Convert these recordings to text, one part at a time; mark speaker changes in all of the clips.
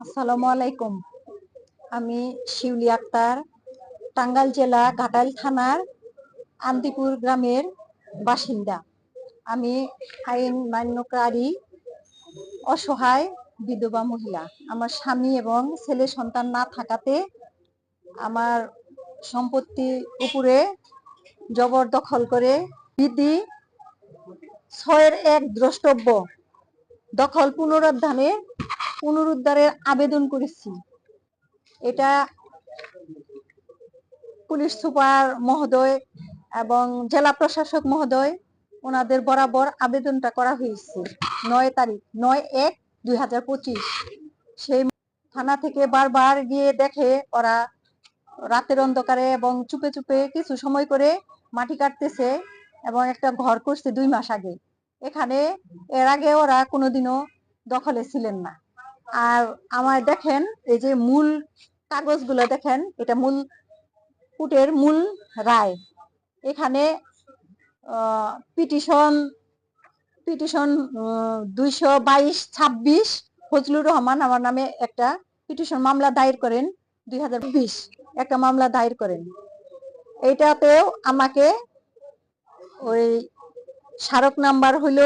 Speaker 1: আসসালামু আলাইকুম। আমি শিউলি আক্তার, টাঙ্গাইল জেলা ঘাটাইল থানার আন্দিপুর গ্রামের বাসিন্দা। আমি আইন মান্যকারী, অসহায়, বিধবা মহিলা। আমার স্বামী এবং ছেলে সন্তান না থাকাতে আমার সম্পত্তি উপরে জবরদখল করে বিধি ছয়ের এক দ্রষ্টব্য দখল পুনরুদ্ধারে পুনরুদ্ধারের আবেদন করেছি। এটা পুলিশ সুপার মহোদয় এবং জেলা প্রশাসক মহোদয়, ওনাদের বরাবর আবেদনটা করা হয়েছে নয় তারিখ, নয় এক দুই হাজার পঁচিশ। সেই থানা থেকে বারবার গিয়ে দেখে ওরা রাতের অন্ধকারে এবং চুপে চুপে কিছু সময় করে মাটি কাটতেছে এবং একটা ঘর করছে দুই মাস আগে। এখানে এর আগে ওরা কোনোদিনও দখলে ছিলেন না। আর আমার দেখেন, এই যে মূল কাগজগুলো দেখেন, এটা মূল কুটের মূল রায়। এখানে পিটিশন পিটিশন দুইশো বাইশ, ছাব্বিশ ফজলুর রহমান আমার নামে একটা পিটিশন মামলা দায়ের করেন, দুই হাজার বিশ একটা মামলা দায়ের করেন। এইটাতেও আমাকে ওই স্মারক নাম্বার হইল,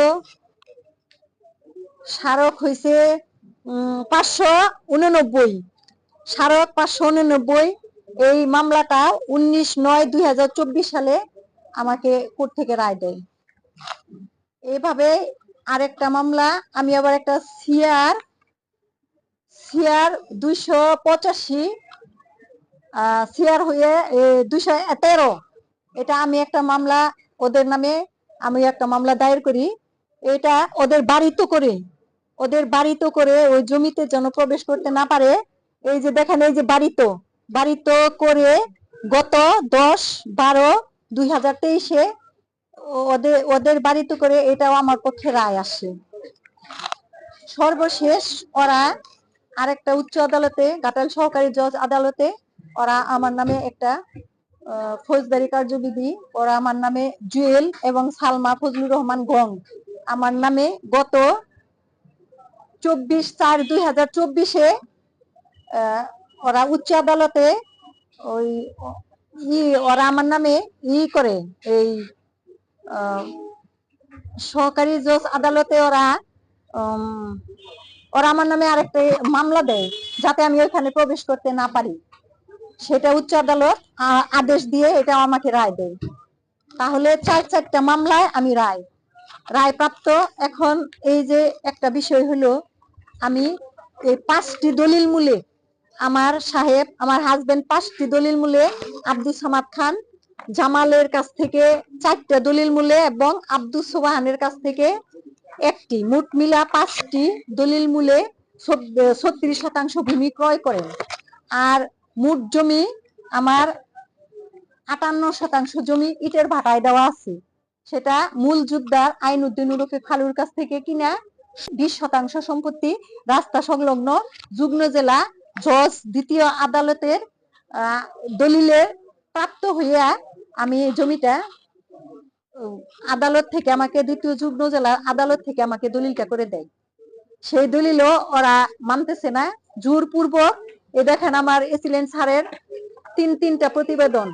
Speaker 1: স্মারক হয়েছে পাঁচশো উননব্বই। স্মারক পাঁচশো উননব্বই। এই মামলাটা উনিশ নয় দুই সালে আমাকে কোর্ট থেকে রায় দেয়। এইভাবে আরেকটা মামলা, আমি আবার একটা সিআর সিআর দুইশো পঁচাশি সিআর হয়ে দুইশো তেরো। এটা আমি একটা মামলা, ওদের নামে আমি একটা মামলা দায়ের করি। এটা ওদের বাড়িতে করে। ওদের বাড়িতে করে ওই জমিতে যেন প্রবেশ করতে না পারে, এই যে দেখেন, এই যে বাড়িতে বাড়িতে করে গত দশ বারো দুই হাজার তেইশে ওদের ওদের বাড়িতে করে এটাও আমার পক্ষে রায় আসে। সর্বশেষ ওরা আরেকটা উচ্চ আদালতে গাটাল সহকারী জজ আদালতে ওরা আমার নামে একটা ফৌজদারি কার্যবিধি, ওরা আমার নামে জুয়েল এবং সালমা ফজলুর রহমান গং, আমার নামে গত চব্বিশ চার দুই হাজার চব্বিশে ওরা উচ্চ আদালতে ওই, ই, ওরা আমার নামে ই করে, এই সহকারী জজ আদালতে ওরা ওরা আমার নামে আরেকটা মামলা দেয়, যাতে আমি ওইখানে প্রবেশ করতে না পারি। সেটা উচ্চ আদালত আদেশ দিয়ে এটা আমাকে রায় দেয়। তাহলে চার চারটা মামলায় আমি রায় রায় প্রাপ্ত এখন এই যে একটা বিষয় হলো আমি এই পাঁচটি দলিল মূলে আমার সাহেব, আমার হাজবেন্ড পাঁচটি দলিল মূলে আব্দুল সামাদ খান জামালের কাছ থেকে চারটা দলিল মূলে এবং আব্দুল সোবাহানের কাছ থেকে একটি। মোট মিলা পাঁচটি দলিল মূলে ছত্রিশ শতাংশ ভূমি ক্রয় করেন। আর মোট জমি আমার আটান্ন শতাংশ জমি ইটের ভাটায় দেওয়া আছে। সেটা মূল যোদ্ধার আইন উদ্দিন খালুর কাছ থেকে কিনা বিশ শতাংশ সম্পত্তি রাস্তা সংলগ্ন যুগ্ম জেলা জজ দ্বিতীয় আদালতের দলিলে প্রাপ্ত হইয়া আমি জমিটা আদালত থেকে আমাকে দ্বিতীয় যুগ্ম জেলা আদালত থেকে আমাকে দলিলটা করে দেয়। সেই দলিলও ওরা মানতেছে না। জোর জোরপূর্বক, এ দেখেন আমার এসিলেন সারের তিন তিনটা প্রতিবেদন।